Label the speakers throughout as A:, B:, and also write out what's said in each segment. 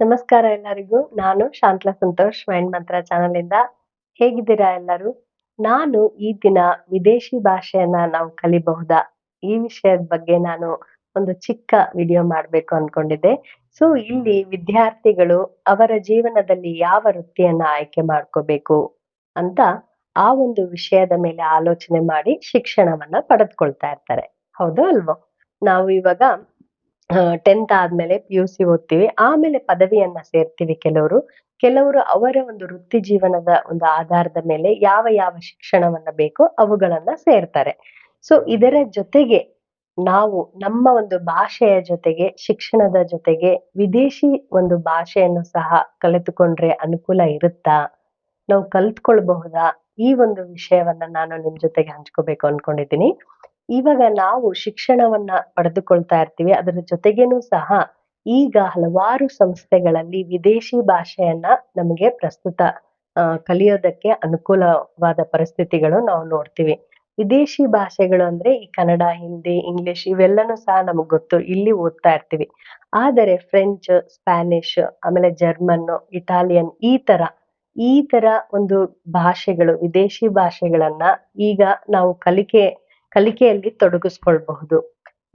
A: ನಮಸ್ಕಾರ ಎಲ್ಲರಿಗೂ. ನಾನು ಶಾಂತಲಾ ಸಂತೋಷ್ ಮೈಂಡ್ ಮಂತ್ರ ಚಾನಲ್ ಇಂದ ಹೇಗಿದ್ದೀರಾ ಎಲ್ಲರೂ? ನಾನು ಈ ದಿನ ವಿದೇಶಿ ಭಾಷೆಯನ್ನ ನಾವು ಕಲಿಬಹುದಾ? ಈ ವಿಷಯದ ಬಗ್ಗೆ ನಾನು ಒಂದು ಚಿಕ್ಕ ವಿಡಿಯೋ ಮಾಡಬೇಕು ಅನ್ಕೊಂಡಿದ್ದೆ. ಸೊ ಇಲ್ಲಿ ವಿದ್ಯಾರ್ಥಿಗಳು ಅವರ ಜೀವನದಲ್ಲಿ ಯಾವ ವೃತ್ತಿಯನ್ನ ಆಯ್ಕೆ ಮಾಡ್ಕೋಬೇಕು ಅಂತ ಆ ಒಂದು ವಿಷಯದ ಮೇಲೆ ಆಲೋಚನೆ ಮಾಡಿ ಶಿಕ್ಷಣವನ್ನ ಪಡೆದುಕೊಳ್ತಾ ಇರ್ತಾರೆ. ಹೌದು ಅಲ್ವೋ? ನಾವು ಇವಾಗ ಟೆಂತ್ ಆದ್ಮೇಲೆ ಪಿ ಯು ಸಿ ಓದ್ತೀವಿ. ಆಮೇಲೆ ಪದವಿಯನ್ನ ಸೇರ್ತೀವಿ ಕೆಲವರು. ಕೆಲವರು ಅವರ ಒಂದು ವೃತ್ತಿ ಜೀವನದ ಒಂದು ಆಧಾರದ ಮೇಲೆ ಯಾವ ಯಾವ ಶಿಕ್ಷಣವನ್ನ ಬೇಕೋ ಅವುಗಳನ್ನ ಸೇರ್ತಾರೆ. ಸೊ ಇದರ ಜೊತೆಗೆ ನಾವು ನಮ್ಮ ಒಂದು ಭಾಷೆಯ ಜೊತೆಗೆ, ಶಿಕ್ಷಣದ ಜೊತೆಗೆ ವಿದೇಶಿ ಒಂದು ಭಾಷೆಯನ್ನು ಸಹ ಕಲಿತುಕೊಂಡ್ರೆ ಅನುಕೂಲ ಇರುತ್ತಾ? ನಾವು ಕಲ್ತ್ಕೊಳ್ಬಹುದಾ? ಈ ಒಂದು ವಿಷಯವನ್ನ ನಾನು ನಿಮ್ ಜೊತೆಗೆ ಹಂಚ್ಕೋಬೇಕು ಅನ್ಕೊಂಡಿದ್ದೀನಿ. ಇವಾಗ ನಾವು ಶಿಕ್ಷಣವನ್ನ ಪಡೆದುಕೊಳ್ತಾ ಇರ್ತೀವಿ. ಅದರ ಜೊತೆಗೇನು ಸಹ ಈಗ ಹಲವಾರು ಸಂಸ್ಥೆಗಳಲ್ಲಿ ವಿದೇಶಿ ಭಾಷೆಯನ್ನ ನಮಗೆ ಪ್ರಸ್ತುತ ಕಲಿಯೋದಕ್ಕೆ ಅನುಕೂಲವಾದ ಪರಿಸ್ಥಿತಿಗಳು ನಾವು ನೋಡ್ತೀವಿ. ವಿದೇಶಿ ಭಾಷೆಗಳು ಅಂದ್ರೆ ಈ ಕನ್ನಡ, ಹಿಂದಿ, ಇಂಗ್ಲಿಷ್ ಇವೆಲ್ಲನೂ ಸಹ ನಮಗ್ ಗೊತ್ತು. ಇಲ್ಲಿ ಓದ್ತಾ ಇರ್ತೀವಿ. ಆದರೆ ಫ್ರೆಂಚ್, ಸ್ಪ್ಯಾನಿಷ್, ಆಮೇಲೆ ಜರ್ಮನ್, ಇಟಾಲಿಯನ್ ಈ ತರ ಈ ತರ ಒಂದು ಭಾಷೆಗಳು, ವಿದೇಶಿ ಭಾಷೆಗಳನ್ನ ಈಗ ನಾವು ಕಲಿಕೆ ಕಲಿಕೆಯಲ್ಲಿ ತೊಡಗಿಸ್ಕೊಳ್ಬಹುದು.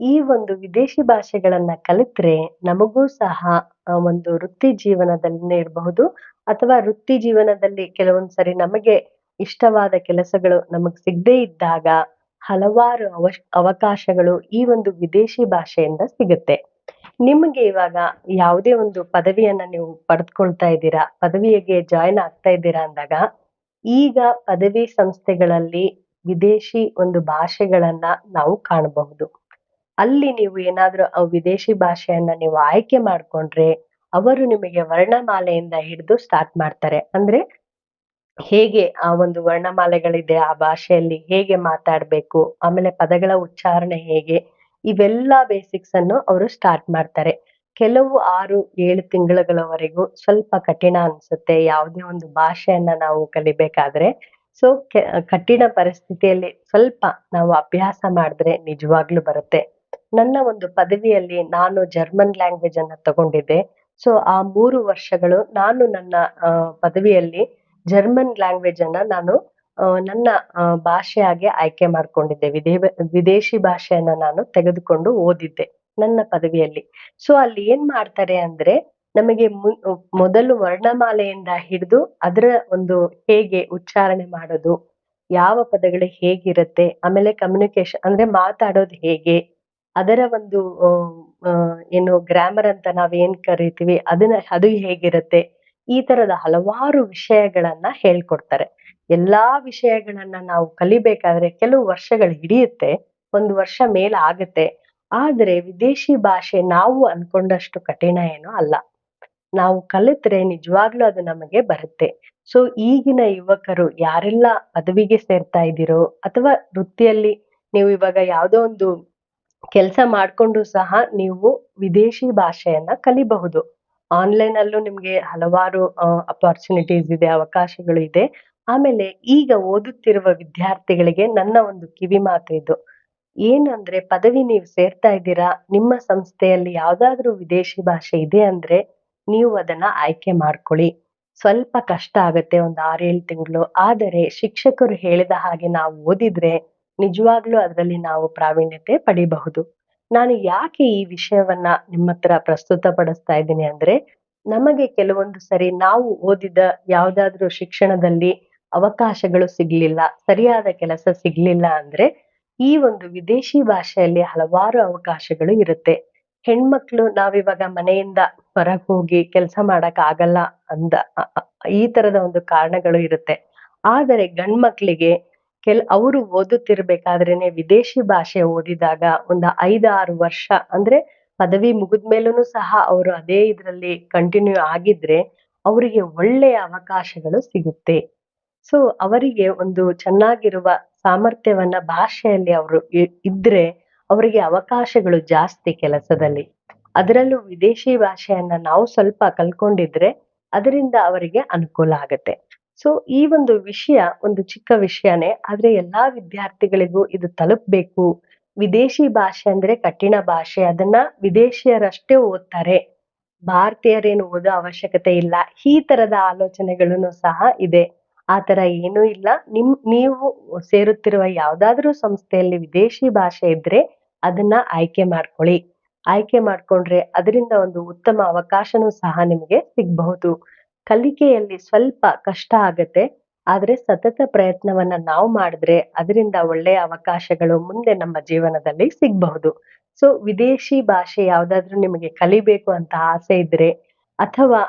A: ಈ ಒಂದು ವಿದೇಶಿ ಭಾಷೆಗಳನ್ನ ಕಲಿತ್ರೆ ನಮಗೂ ಸಹ ಒಂದು ವೃತ್ತಿ ಜೀವನದಲ್ಲಿ ಇರಬಹುದು. ಅಥವಾ ವೃತ್ತಿ ಜೀವನದಲ್ಲಿ ಕೆಲವೊಂದ್ಸರಿ ನಮಗೆ ಇಷ್ಟವಾದ ಕೆಲಸಗಳು ನಮಗ್ ಸಿಗದೇ ಇದ್ದಾಗ ಹಲವಾರು ಅವಶ್, ಅವಕಾಶಗಳು ಈ ಒಂದು ವಿದೇಶಿ ಭಾಷೆಯಿಂದ ಸಿಗುತ್ತೆ. ನಿಮಗೆ ಇವಾಗ ಯಾವುದೇ ಒಂದು ಪದವಿಯನ್ನ ನೀವು ಪಡೆದುಕೊಳ್ತಾ ಇದ್ದೀರಾ, ಪದವಿಗೆ ಜಾಯಿನ್ ಆಗ್ತಾ ಇದ್ದೀರಾ ಅಂದಾಗ, ಈಗ ಪದವಿ ಸಂಸ್ಥೆಗಳಲ್ಲಿ ವಿದೇಶಿ ಒಂದು ಭಾಷೆಗಳನ್ನ ನಾವು ಕಾಣಬಹುದು. ಅಲ್ಲಿ ನೀವು ಏನಾದ್ರೂ ವಿದೇಶಿ ಭಾಷೆಯನ್ನ ನೀವು ಆಯ್ಕೆ ಮಾಡ್ಕೊಂಡ್ರೆ ಅವರು ನಿಮಗೆ ವರ್ಣಮಾಲೆಯಿಂದ ಹಿಡಿದು ಸ್ಟಾರ್ಟ್ ಮಾಡ್ತಾರೆ. ಅಂದ್ರೆ ಹೇಗೆ ಆ ಒಂದು ವರ್ಣಮಾಲೆಗಳಿದೆ, ಆ ಭಾಷೆಯಲ್ಲಿ ಹೇಗೆ ಮಾತಾಡ್ಬೇಕು, ಆಮೇಲೆ ಪದಗಳ ಉಚ್ಚಾರಣೆ ಹೇಗೆ, ಇವೆಲ್ಲ ಬೇಸಿಕ್ಸ್ ಅನ್ನು ಅವರು ಸ್ಟಾರ್ಟ್ ಮಾಡ್ತಾರೆ. ಕೆಲವು ಆರು, ಏಳು ತಿಂಗಳುಗಳವರೆಗೂ ಸ್ವಲ್ಪ ಕಠಿಣ ಅನ್ಸುತ್ತೆ. ಯಾವುದೇ ಒಂದು ಭಾಷೆಯನ್ನ ನಾವು ಕಲಿಬೇಕಾದ್ರೆ ಸೊ ಕಠಿಣ ಪರಿಸ್ಥಿತಿಯಲ್ಲಿ ಸ್ವಲ್ಪ ನಾವು ಅಭ್ಯಾಸ ಮಾಡಿದ್ರೆ ನಿಜವಾಗ್ಲೂ ಬರುತ್ತೆ. ನನ್ನ ಒಂದು ಪದವಿಯಲ್ಲಿ ನಾನು ಜರ್ಮನ್ ಲ್ಯಾಂಗ್ವೇಜ್ ಅನ್ನ ತಗೊಂಡಿದ್ದೆ. ಸೊ ಆ ಮೂರು ವರ್ಷಗಳು ನಾನು ನನ್ನ ಪದವಿಯಲ್ಲಿ ಜರ್ಮನ್ ಲ್ಯಾಂಗ್ವೇಜ್ ಅನ್ನ ನಾನು ನನ್ನ ಭಾಷೆಯಾಗಿ ಆಯ್ಕೆ ಮಾಡ್ಕೊಂಡಿದ್ದೆ. ವಿದೇ, ವಿದೇಶಿ ಭಾಷೆಯನ್ನ ನಾನು ತೆಗೆದುಕೊಂಡು ಓದಿದ್ದೆ ನನ್ನ ಪದವಿಯಲ್ಲಿ. ಸೊ ಅಲ್ಲಿ ಏನ್ ಮಾಡ್ತಾರೆ ಅಂದ್ರೆ ನಮಗೆ ಮೊದಲು ವರ್ಣಮಾಲೆಯಿಂದ ಹಿಡಿದು ಅದರ ಒಂದು ಹೇಗೆ ಉಚ್ಚಾರಣೆ ಮಾಡೋದು, ಯಾವ ಪದಗಳು ಹೇಗಿರುತ್ತೆ, ಆಮೇಲೆ ಕಮ್ಯುನಿಕೇಶನ್ ಅಂದ್ರೆ ಮಾತಾಡೋದು ಹೇಗೆ, ಅದರ ಒಂದು ಏನು ಗ್ರಾಮರ್ ಅಂತ ನಾವ್ ಏನ್ ಕರಿತೀವಿ, ಅದನ್ನ, ಅದು ಹೇಗಿರುತ್ತೆ, ಈ ತರದ ಹಲವಾರು ವಿಷಯಗಳನ್ನ ಹೇಳ್ಕೊಡ್ತಾರೆ. ಎಲ್ಲಾ ವಿಷಯಗಳನ್ನ ನಾವು ಕಲಿಬೇಕಾದ್ರೆ ಕೆಲವು ವರ್ಷಗಳು ಹಿಡಿಯುತ್ತೆ, ಒಂದು ವರ್ಷ ಮೇಲೆ ಆಗುತ್ತೆ ಆದ್ರೆ ವಿದೇಶಿ ಭಾಷೆ ನಾವು ಅನ್ಕೊಂಡಷ್ಟು ಕಠಿಣ ಏನು ಅಲ್ಲ. ನಾವು ಕಲಿತ್ರೆ ನಿಜವಾಗ್ಲೂ ಅದು ನಮಗೆ ಬರುತ್ತೆ. ಸೊ ಈಗಿನ ಯುವಕರು ಯಾರೆಲ್ಲ ಪದವಿಗೆ ಸೇರ್ತಾ ಇದ್ದೀರೋ ಅಥವಾ ವೃತ್ತಿಯಲ್ಲಿ ನೀವು ಇವಾಗ ಯಾವುದೋ ಒಂದು ಕೆಲಸ ಮಾಡ್ಕೊಂಡು ಸಹ ನೀವು ವಿದೇಶಿ ಭಾಷೆಯನ್ನ ಕಲಿಬಹುದು. ಆನ್ಲೈನ್ ಅಲ್ಲೂ ನಿಮ್ಗೆ ಹಲವಾರು ಅಪೋರ್ಚುನಿಟೀಸ್ ಇದೆ, ಅವಕಾಶಗಳು ಇದೆ. ಆಮೇಲೆ ಈಗ ಓದುತ್ತಿರುವ ವಿದ್ಯಾರ್ಥಿಗಳಿಗೆ ನನ್ನ ಒಂದು ಕಿವಿ ಮಾತು ಇದು. ಏನಂದ್ರೆ ಪದವಿ ನೀವು ಸೇರ್ತಾ ಇದ್ದೀರಾ, ನಿಮ್ಮ ಸಂಸ್ಥೆಯಲ್ಲಿ ಯಾವ್ದಾದ್ರು ವಿದೇಶಿ ಭಾಷೆ ಇದೆ ಅಂದ್ರೆ ನೀವು ಅದನ್ನ ಆಯ್ಕೆ ಮಾಡ್ಕೊಳ್ಳಿ. ಸ್ವಲ್ಪ ಕಷ್ಟ ಆಗತ್ತೆ ಒಂದು ಆರೇಳು ತಿಂಗಳು. ಆದರೆ ಶಿಕ್ಷಕರು ಹೇಳಿದ ಹಾಗೆ ನಾವು ಓದಿದ್ರೆ ನಿಜವಾಗ್ಲೂ ಅದರಲ್ಲಿ ನಾವು ಪ್ರಾವೀಣ್ಯತೆ ಪಡಿಬಹುದು. ನಾನು ಯಾಕೆ ಈ ವಿಷಯವನ್ನ ನಿಮ್ಮ ಹತ್ರ ಪ್ರಸ್ತುತಪಡಿಸ್ತಾ ಇದ್ದೀನಿ ಅಂದ್ರೆ, ನಮಗೆ ಕೆಲವೊಂದು ಸರಿ ನಾವು ಓದಿದ ಯಾವ್ದಾದ್ರು ಶಿಕ್ಷಣದಲ್ಲಿ ಅವಕಾಶಗಳು ಸಿಗ್ಲಿಲ್ಲ, ಸರಿಯಾದ ಕೆಲಸ ಸಿಗ್ಲಿಲ್ಲ ಅಂದ್ರೆ ಈ ಒಂದು ವಿದೇಶಿ ಭಾಷೆಯಲ್ಲಿ ಹಲವಾರು ಅವಕಾಶಗಳು ಇರುತ್ತೆ. ಹೆಣ್ಮಕ್ಳು ನಾವಿವಾಗ ಮನೆಯಿಂದ ಹೊರಗೆ ಹೋಗಿ ಕೆಲಸ ಮಾಡಕ್ ಆಗಲ್ಲ ಅಂದ ಈ ತರದ ಒಂದು ಕಾರಣಗಳು ಇರುತ್ತೆ. ಆದರೆ ಗಂಡ್ಮಕ್ಳಿಗೆ ಕೆಲ್, ಅವರು ಓದುತ್ತಿರ್ಬೇಕಾದ್ರೇನೆ ವಿದೇಶಿ ಭಾಷೆ ಓದಿದಾಗ ಒಂದು ಐದಾರು ವರ್ಷ, ಅಂದ್ರೆ ಪದವಿ ಮುಗಿದ್ಮೇಲೂ ಸಹ ಅವರು ಅದೇ ಇದ್ರಲ್ಲಿ ಕಂಟಿನ್ಯೂ ಆಗಿದ್ರೆ ಅವರಿಗೆ ಒಳ್ಳೆಯ ಅವಕಾಶಗಳು ಸಿಗುತ್ತೆ. ಸೊ ಅವರಿಗೆ ಒಂದು ಚೆನ್ನಾಗಿರುವ ಸಾಮರ್ಥ್ಯವನ್ನ ಭಾಷೆಯಲ್ಲಿ ಅವರು ಇದ್ರೆ ಅವರಿಗೆ ಅವಕಾಶಗಳು ಜಾಸ್ತಿ ಕೆಲಸದಲ್ಲಿ. ಅದರಲ್ಲೂ ವಿದೇಶಿ ಭಾಷೆಯನ್ನ ನಾವು ಸ್ವಲ್ಪ ಕಲ್ಕೊಂಡಿದ್ರೆ ಅದರಿಂದ ಅವರಿಗೆ ಅನುಕೂಲ ಆಗತ್ತೆ. ಸೊ ಈ ಒಂದು ವಿಷಯ ಒಂದು ಚಿಕ್ಕ ವಿಷಯನೇ, ಆದ್ರೆ ಎಲ್ಲಾ ವಿದ್ಯಾರ್ಥಿಗಳಿಗೂ ಇದು ತಲುಪಬೇಕು. ವಿದೇಶಿ ಭಾಷೆ ಅಂದ್ರೆ ಕಠಿಣ ಭಾಷೆ, ಅದನ್ನ ವಿದೇಶಿಯರಷ್ಟೇ ಓದ್ತಾರೆ. ಭಾರತೀಯರೇನು ಓದೋ ಅವಶ್ಯಕತೆ ಇಲ್ಲ. ಈ ತರದ ಆಲೋಚನೆಗಳನ್ನು ಸಹ ಇದೆ. ಆ ತರ ಏನೂ ಇಲ್ಲ. ನಿಮ್, ನೀವು ಸೇರುತ್ತಿರುವ ಯಾವ್ದಾದ್ರೂ ಸಂಸ್ಥೆಯಲ್ಲಿ ವಿದೇಶಿ ಭಾಷೆ ಇದ್ರೆ ಅದನ್ನ ಆಯ್ಕೆ ಮಾಡ್ಕೊಳ್ಳಿ. ಆಯ್ಕೆ ಮಾಡ್ಕೊಂಡ್ರೆ ಅದರಿಂದ ಒಂದು ಉತ್ತಮ ಅವಕಾಶನೂ ಸಹ ನಿಮಗೆ ಸಿಗಬಹುದು. ಕಲಿಕೆಯಲ್ಲಿ ಸ್ವಲ್ಪ ಕಷ್ಟ ಆಗತ್ತೆ, ಆದ್ರೆ ಸತತ ಪ್ರಯತ್ನವನ್ನ ನಾವು ಮಾಡಿದ್ರೆ ಅದರಿಂದ ಒಳ್ಳೆಯ ಅವಕಾಶಗಳು ಮುಂದೆ ನಮ್ಮ ಜೀವನದಲ್ಲಿ ಸಿಗಬಹುದು. ಸೊ, ವಿದೇಶಿ ಭಾಷೆ ಯಾವ್ದಾದ್ರು ನಿಮಗೆ ಕಲಿಬೇಕು ಅಂತ ಆಸೆ ಇದ್ರೆ ಅಥವಾ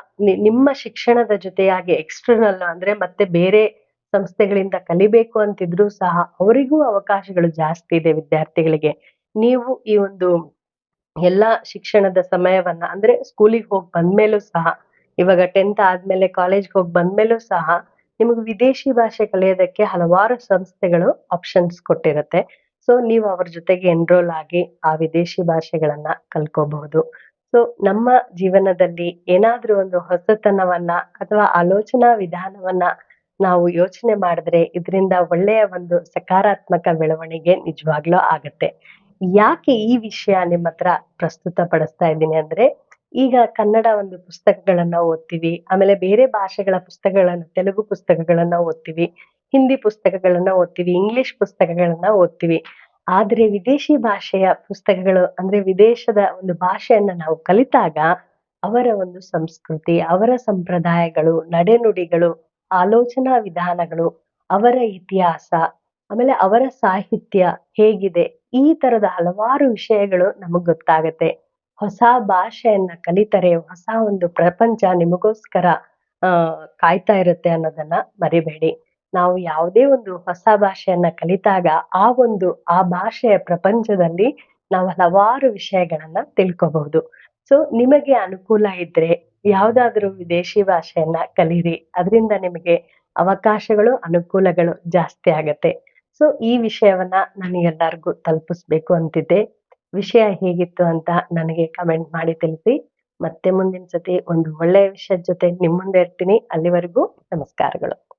A: ನಿಮ್ಮ ಶಿಕ್ಷಣದ ಜೊತೆಯಾಗಿ ಎಕ್ಸ್ಟರ್ನಲ್ ಅಂದ್ರೆ ಮತ್ತೆ ಬೇರೆ ಸಂಸ್ಥೆಗಳಿಂದ ಕಲಿಬೇಕು ಅಂತಿದ್ರು ಸಹ ಅವರಿಗೂ ಅವಕಾಶಗಳು ಜಾಸ್ತಿ ಇದೆ ವಿದ್ಯಾರ್ಥಿಗಳಿಗೆ. ನೀವು ಈ ಒಂದು ಎಲ್ಲಾ ಶಿಕ್ಷಣದ ಸಮಯವನ್ನ ಅಂದ್ರೆ ಸ್ಕೂಲಿಗೆ ಹೋಗಿ ಬಂದ್ಮೇಲೂ ಸಹ, ಇವಾಗ ಟೆಂತ್ ಆದ್ಮೇಲೆ ಕಾಲೇಜ್ಗೆ ಹೋಗಿ ಬಂದ್ಮೇಲೂ ಸಹ ನಿಮಗೆ ವಿದೇಶಿ ಭಾಷೆ ಕಲಿಯೋದಕ್ಕೆ ಹಲವಾರು ಸಂಸ್ಥೆಗಳು ಆಪ್ಷನ್ಸ್ ಕೊಟ್ಟಿರುತ್ತೆ. ಸೊ ನೀವು ಅವ್ರ ಜೊತೆಗೆ ಎನ್ರೋಲ್ ಆಗಿ ಆ ವಿದೇಶಿ ಭಾಷೆಗಳನ್ನ ಕಲ್ಕೋಬಹುದು ಸೊ ನಮ್ಮ ಜೀವನದಲ್ಲಿ ಏನಾದ್ರೂ ಒಂದು ಹೊಸತನವನ್ನ ಅಥವಾ ಆಲೋಚನಾ ವಿಧಾನವನ್ನ ನಾವು ಯೋಚನೆ ಮಾಡಿದ್ರೆ ಇದರಿಂದ ಒಳ್ಳೆಯ ಒಂದು ಸಕಾರಾತ್ಮಕ ಬೆಳವಣಿಗೆ ನಿಜವಾಗ್ಲೂ ಆಗತ್ತೆ. ಯಾಕೆ ಈ ವಿಷಯ ನಿಮ್ಮ ಹತ್ರ ಪ್ರಸ್ತುತ ಪಡಿಸ್ತಾ ಇದ್ದೀನಿ ಅಂದ್ರೆ, ಈಗ ಕನ್ನಡ ಒಂದು ಪುಸ್ತಕಗಳನ್ನ ಓದ್ತೀವಿ, ಆಮೇಲೆ ಬೇರೆ ಭಾಷೆಗಳ ಪುಸ್ತಕಗಳನ್ನ, ತೆಲುಗು ಪುಸ್ತಕಗಳನ್ನ ಓದ್ತೀವಿ, ಹಿಂದಿ ಪುಸ್ತಕಗಳನ್ನ ಓದ್ತೀವಿ ಇಂಗ್ಲಿಷ್ ಪುಸ್ತಕಗಳನ್ನ ಓದ್ತೀವಿ. ಆದ್ರೆ ವಿದೇಶಿ ಭಾಷೆಯ ಪುಸ್ತಕಗಳು ಅಂದ್ರೆ ವಿದೇಶದ ಒಂದು ಭಾಷೆಯನ್ನ ನಾವು ಕಲಿತಾಗ ಅವರ ಒಂದು ಸಂಸ್ಕೃತಿ, ಅವರ ಸಂಪ್ರದಾಯಗಳು, ನಡೆನುಡಿಗಳು, ಆಲೋಚನಾ ವಿಧಾನಗಳು, ಅವರ ಇತಿಹಾಸ, ಆಮೇಲೆ ಅವರ ಸಾಹಿತ್ಯ ಹೇಗಿದೆ, ಈ ತರದ ಹಲವಾರು ವಿಷಯಗಳು ನಮಗ್ ಗೊತ್ತಾಗತ್ತೆ. ಹೊಸ ಭಾಷೆಯನ್ನ ಕಲಿತರೆ, ಹೊಸ ಒಂದು ಪ್ರಪಂಚ ನಿಮಗೋಸ್ಕರ, ಆ, ಕಾಯ್ತಾ ಇರುತ್ತೆ ಅನ್ನೋದನ್ನ ಮರಿಬೇಡಿ. ನಾವು ಯಾವುದೇ ಒಂದು ಹೊಸ ಭಾಷೆಯನ್ನ ಕಲಿತಾಗ ಆ ಒಂದು, ಆ ಭಾಷೆಯ ಪ್ರಪಂಚದಲ್ಲಿ ನಾವು ಹಲವಾರು ವಿಷಯಗಳನ್ನ ತಿಳ್ಕೋಬಹುದು. ಸೊ ನಿಮಗೆ ಅನುಕೂಲ ಇದ್ರೆ ಯಾವ್ದಾದ್ರು ವಿದೇಶಿ ಭಾಷೆಯನ್ನ ಕಲೀರಿ. ಅದರಿಂದ ನಿಮಗೆ ಅವಕಾಶಗಳು, ಅನುಕೂಲಗಳು ಜಾಸ್ತಿ ಆಗತ್ತೆ. ಸೊ ಈ ವಿಷಯವನ್ನ ನಾನು ಎಲ್ಲರಿಗೂ ತಲುಪಿಸ್ಬೇಕು ಅಂತಿದ್ದೆ. ವಿಷಯ ಹೇಗಿತ್ತು ಅಂತ ನನಗೆ ಕಮೆಂಟ್ ಮಾಡಿ ತಿಳಿಸಿ. ಮತ್ತೆ ಮುಂದಿನ ಸತಿ ಒಂದು ಒಳ್ಳೆಯ ವಿಷಯದ ಜೊತೆ ನಿಮ್ಮ ಮುಂದೆ ಇರ್ತೀನಿ. ಅಲ್ಲಿವರೆಗೂ ನಮಸ್ಕಾರಗಳು.